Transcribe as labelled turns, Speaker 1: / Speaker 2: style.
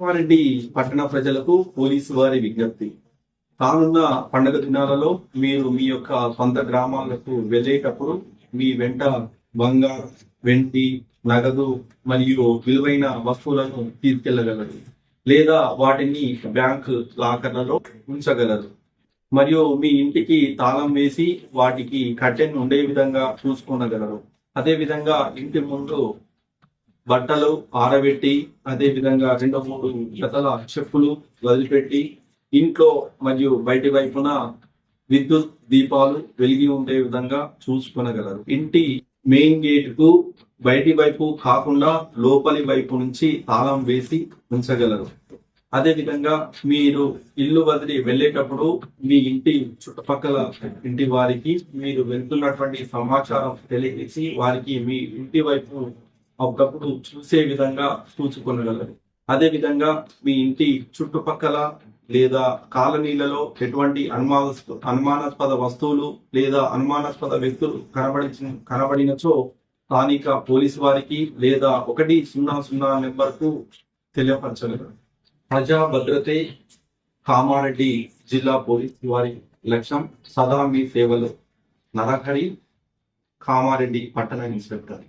Speaker 1: కామారెడ్డి పట్టణ ప్రజలకు పోలీసు వారి విజ్ఞప్తి. రానున్న పండుగ దినాలలో మీరు మీ యొక్క సొంత గ్రామాలకు వెళ్ళేటప్పుడు మీ వెంట బంగారు వెండి నగదు మరియు విలువైన వస్తువులను తీసుకెళ్ళగలరు లేదా వాటిని బ్యాంక్ లాకర్లలో ఉంచగలరు. మరియు మీ ఇంటికి తాళం వేసి వాటికి కట్టెన్ ఉండే విధంగా చూసుకోనగలరు. అదే విధంగా ఇంటి ముందు బట్టలు ఆరబెట్టి అదే విధంగా రెండు మూడు జతల చెప్పులు వదిలిపెట్టి ఇంట్లో మరియు బయటి వైపున విద్యుత్ దీపాలు వెలిగి ఉండే విధంగా చూసుకొనగలరు. ఇంటి మెయిన్ గేట్కు బయటి వైపు కాకుండా లోపలి వైపు నుంచి తాళం వేసి ఉంచగలరు. అదే విధంగా మీరు ఇల్లు వదిలి వెళ్ళేటప్పుడు మీ ఇంటి చుట్టుపక్కల ఇంటి వారికి మీరు వెళ్తున్నటువంటి సమాచారం తెలియజేసి వారికి మీ ఇంటి వైపు ఒకప్పుడు చూసే విధంగా చూసుకొనగలరు. అదే విధంగా మీ ఇంటి చుట్టుపక్కల లేదా కాలనీలలో ఎటువంటి అనుమానస్ అనుమానాస్పద వస్తువులు లేదా అనుమానాస్పద వ్యక్తులు కనబడించిన కనబడినచో స్థానిక పోలీసు వారికి లేదా ఒకటి సున్నా సున్నా నెంబర్కు తెలియపరచలేదు తెలియపరచగలరు. ప్రజా భద్రతే కామారెడ్డి జిల్లా పోలీసు వారి లక్ష్యం సదా మీ సేవలు. నరహరి కామారెడ్డి పట్టణ ఇన్స్పెక్టర్.